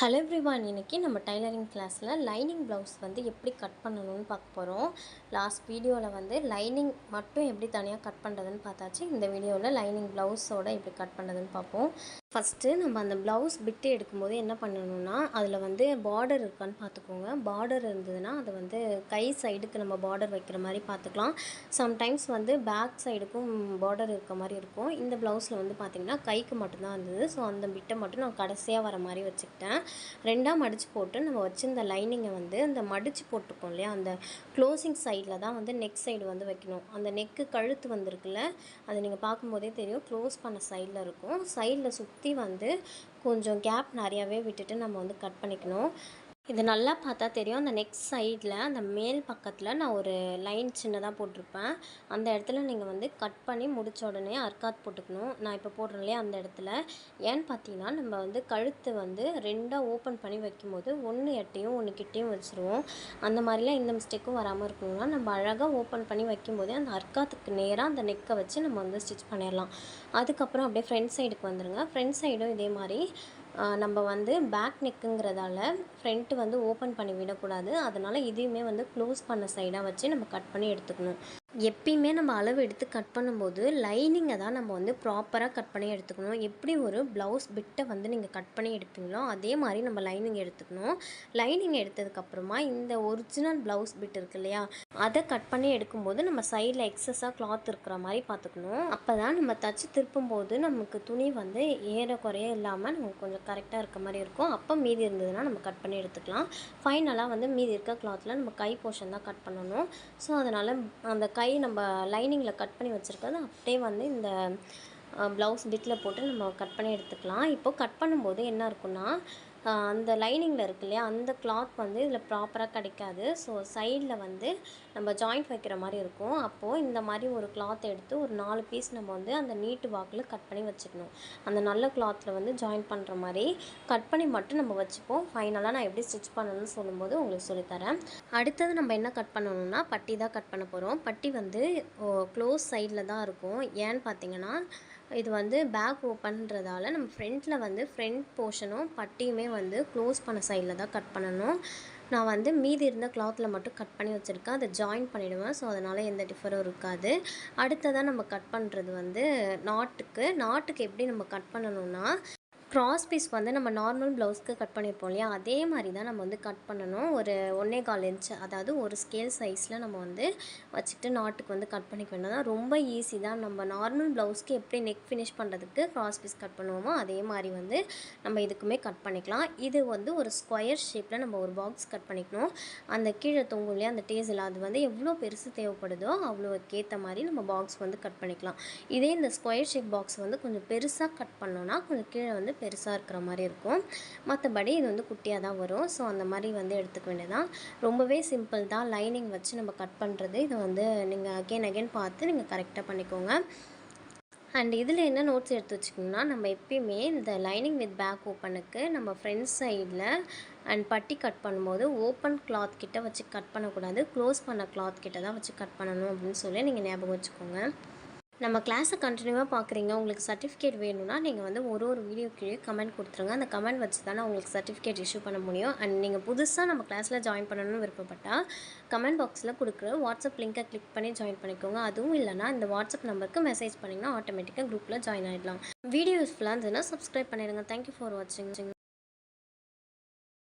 Hello everyone இன்னைக்கு நம்ம tailoring கிளாஸில் லைனிங் ப்ளவுஸ் வந்து எப்படி கட் பண்ணணும்னு பார்க்க போகிறோம் லாஸ்ட் வீடியோவில் வந்து லைனிங் மட்டும் எப்படி தனியாக கட் பண்ணுறதுன்னு பார்த்தாச்சு. இந்த வீடியோவில் லைனிங் ப்ளவுஸோட எப்படி கட் பண்ணுறதுன்னு பார்ப்போம். ஃபஸ்ட்டு நம்ம அந்த ப்ளவுஸ் பிட்டு எடுக்கும்போது என்ன பண்ணணும்னா அதில் வந்து பார்டர் இருக்கான்னு பார்த்துக்கோங்க பார்டர் இருந்ததுன்னா அதை வந்து கை சைடுக்கு நம்ம பார்டர் வைக்கிற மாதிரி பார்த்துக்கலாம் சம்டைம்ஸ் வந்து பேக் சைடுக்கும் பார்டர் இருக்க மாதிரி இருக்கும். இந்த ப்ளவுஸில் வந்து பார்த்திங்கன்னா கைக்கு மட்டும்தான் இருந்தது. ஸோ அந்த பிட்டை மட்டும் நான் கடைசியாக வர மாதிரி வச்சுக்கிட்டேன். ரெண்டாக மடித்து போட்டு நம்ம வச்சுருந்த லைனிங்கை வந்து அந்த மடித்து போட்டிருக்கோம் இல்லையா? அந்த க்ளோசிங் சைடில் தான் வந்து நெக் சைடு வந்து வைக்கணும். அந்த நெக்கு கழுத்து வந்திருக்குல்ல அதை நீங்கள் பார்க்கும்போதே தெரியும். க்ளோஸ் பண்ண சைடில் இருக்கும். சைடில் சுற்றி சுற்றி வந்து கொஞ்சம் கேப் நிறையாவே விட்டுட்டு நம்ம வந்து கட் பண்ணிக்கணும். இது நல்லா பார்த்தா தெரியும். அந்த நெக்ஸ்ட் சைடில் அந்த மேல் பக்கத்தில் நான் ஒரு லைன் சின்னதாக போட்டிருப்பேன். அந்த இடத்துல நீங்கள் வந்து கட் பண்ணி முடித்த உடனே அர்க்காத் போட்டுக்கணும். நான் இப்போ போடுறேன் இல்லையா அந்த இடத்துல. ஏன்னு பார்த்தீங்கன்னா நம்ம வந்து கழுத்து வந்து ரெண்டாக ஓப்பன் பண்ணி வைக்கும்போது ஒன்று எட்டையும் ஒன்று கிட்டேயும் வச்சுருவோம். அந்த மாதிரிலாம் எந்த மிஸ்டேக்கும் வராமல் இருக்கணும்னா நம்ம அழகாக ஓப்பன் பண்ணி வைக்கும்போதே அந்த அர்க்காத்துக்கு நேராக அந்த நெக்கை வச்சு நம்ம வந்து ஸ்டிச் பண்ணிடலாம். அதுக்கப்புறம் அப்படியே ஃப்ரண்ட் சைடுக்கு வந்துடுங்க ஃப்ரண்ட் சைடும் இதே மாதிரி நம்ம வந்து பேக் நெக்குங்கிறதால ஃப்ரண்ட்டு வந்து ஓப்பன் பண்ணி விடக்கூடாது. அதனால் இதையுமே வந்து க்ளோஸ் பண்ண சைடாக வச்சு நம்ம கட் பண்ணி எடுத்துக்கணும். எப்பயுமே நம்ம அளவு எடுத்து கட் பண்ணும்போது லைனிங்கை தான் நம்ம வந்து ப்ராப்பராக கட் பண்ணி எடுத்துக்கணும். எப்படி ஒரு ப்ளவுஸ் பிட்டை வந்து நீங்கள் கட் பண்ணி எடுப்பீங்களோ அதே மாதிரி நம்ம லைனிங் எடுத்துக்கணும். லைனிங் எடுத்ததுக்கப்புறமா இந்த ஒரிஜினல் ப்ளவுஸ் பிட் இருக்கு இல்லையா அதை கட் பண்ணி எடுக்கும்போது நம்ம சைடில் எக்ஸஸாக கிளாத் இருக்கிற மாதிரி பார்த்துக்கணும். அப்போ தான் நம்ம தச்சு திருப்பும்போது நமக்கு துணி வந்து ஏறக்குறைய இல்லாமல் நமக்கு கொஞ்சம் கரெக்டாக இருக்க மாதிரி இருக்கும். அப்போ மீதி இருந்ததுன்னா நம்ம கட் பண்ணி எடுத்துக்கலாம். ஃபைனலாக வந்து மீதி இருக்க கிளாத்தில் நம்ம கை போர்ஷன் தான் கட் பண்ணணும். ஸோ அதனால் அந்த கை நம்ம லைனிங்கில் கட் பண்ணி வச்சுருக்கிறது அப்படியே வந்து இந்த ப்ளவுஸ் பிட்டில் போட்டு நம்ம கட் பண்ணி எடுத்துக்கலாம். இப்போது கட் பண்ணும்போது என்ன இருக்குன்னா அந்த லைனிங்கில் இருக்கு இல்லையா? அந்த கிளாத் வந்து இதில் ப்ராப்பராக கிடைக்காது. ஸோ சைடில் வந்து நம்ம ஜாயிண்ட் வைக்கிற மாதிரி இருக்கும். அப்போது இந்த மாதிரி ஒரு கிளாத் எடுத்து ஒரு நாலு பீஸ் நம்ம வந்து அந்த நீட்டு வாக்கில் கட் பண்ணி வச்சுக்கணும் அந்த நல்ல கிளாத்தில் வந்து ஜாயின் பண்ணுற மாதிரி கட் பண்ணி மட்டும் நம்ம வச்சுப்போம். ஃபைனலாக நான் எப்படி ஸ்டிச் பண்ணணும்னு சொல்லும்போது உங்களுக்கு சொல்லித்தரேன். அடுத்தது நம்ம என்ன கட் பண்ணணும்னா பட்டி தான் கட் பண்ண போகிறோம் பட்டி வந்து க்ளோஸ் சைடில் தான் இருக்கும். ஏன்னு பார்த்தீங்கன்னா இது வந்து பேக் ஓப்பன்றதால நம்ம ஃப்ரண்ட்டில் வந்து ஃப்ரண்ட் போர்ஷனும் பட்டியுமே வந்து க்ளோஸ் பண்ண சைடில் தான் கட் பண்ணணும். நான் வந்து மீதி இருந்த கிளாத்தில் மட்டும் கட் பண்ணி வச்சுருக்கேன். அதை ஜாயின் பண்ணிவிடுவேன் ஸோ அதனால் எந்த டிஃபரும் இருக்காது. அடுத்ததாக நம்ம கட் பண்ணுறது வந்து நாட்டுக்கு நாட்டுக்கு எப்படி நம்ம கட் பண்ணணும்னா க்ராஸ் பீஸ் வந்து நம்ம நார்மல் ப்ளவுஸ்க்கு கட் பண்ணியிருப்போம் இல்லையா? அதே மாதிரி தான் நம்ம வந்து கட் பண்ணணும். ஒரு ஒன்றே கால் இன்ச் அதாவது ஒரு ஸ்கேல் சைஸில் நம்ம வந்து வச்சுட்டு நாட்டுக்கு வந்து கட் பண்ணிக்க வேண்டாம். ரொம்ப ஈஸி தான். நம்ம நார்மல் ப்ளவுஸ்க்கு எப்படி நெக் ஃபினிஷ் பண்ணுறதுக்கு க்ராஸ் பீஸ் கட் பண்ணுவோமோ அதே மாதிரி வந்து நம்ம இதுக்குமே கட் பண்ணிக்கலாம். இது வந்து ஒரு ஸ்கொயர் ஷேப்பில் நம்ம ஒரு பாக்ஸ் கட் பண்ணிக்கணும். அந்த கீழே தொங்கும் இல்லையா? அந்த டேஸில் அது வந்து எவ்வளோ பெருசு தேவைப்படுதோ அவ்வளோக்கேற்ற மாதிரி நம்ம பாக்ஸ் வந்து கட் பண்ணிக்கலாம். இதே இந்த ஸ்கொயர் ஷேப் பாக்ஸ் வந்து கொஞ்சம் பெருசாக கட் பண்ணோன்னா கொஞ்சம் கீழே வந்து பெருசாக இருக்கிற மாதிரி இருக்கும். மற்றபடி இது வந்து குட்டியாக தான் வரும். ஸோ அந்த மாதிரி வந்து எடுத்துக்க வேண்டியதான் ரொம்பவே சிம்பிள் தான். லைனிங் வச்சு நம்ம கட் பண்ணுறது இதை வந்து நீங்கள் அகைன் அகைன் பார்த்து நீங்கள் கரெக்டாக பண்ணிக்கோங்க. அண்ட் இதில் என்ன நோட்ஸ் எடுத்து வச்சுக்கோங்கன்னா நம்ம எப்பயுமே இந்த லைனிங் வித் பேக் ஓப்பனுக்கு நம்ம ஃப்ரண்ட் சைடில் அண்ட் பட்டி கட் பண்ணும்போது ஓப்பன் கிளாத் கிட்ட வச்சு கட் பண்ணக்கூடாது. க்ளோஸ் பண்ண கிளாத் கிட்ட தான் வச்சு கட் பண்ணணும் அப்படின்னு சொல்லி நீங்கள் ஞாபகம் வச்சுக்கோங்க. நம்ம கிளாஸை கண்டினியூவாக பார்க்குறீங்க உங்களுக்கு சர்டிஃபிகேட் வேணும்னா நீங்கள் வந்து ஒரு ஒரு வீடியோ கீழே கமெண்ட் கொடுத்துருங்க. அந்த கமெண்ட் வச்சு தானே உங்களுக்கு சர்டிஃபிகேட் இஷ்யூ பண்ண முடியும். அண்ட் நீங்கள் புதுசாக நம்ம கிளாஸில் ஜாயின் பண்ணணும்னு விருப்பப்பட்டால் கமெண்ட் பாக்ஸில் கொடுக்குற வாட்ஸ்அப் லிங்கை கிளிக் பண்ணி ஜாயின் பண்ணிக்கோங்க. அதுவும் இல்லைனா இந்த வாட்ஸ்அப் நம்பருக்கு மெசேஜ் பண்ணிங்கன்னா ஆட்டோமேட்டிக்காக குரூப்பில் ஜாயின் ஆகிடலாம் வீடியோ யூஸ்ஃபுல்லாக இருந்ததுன்னா சப்ஸ்கிரைப் பண்ணிடுங்க. தேங்க்யூ ஃபார் வாட்சிங்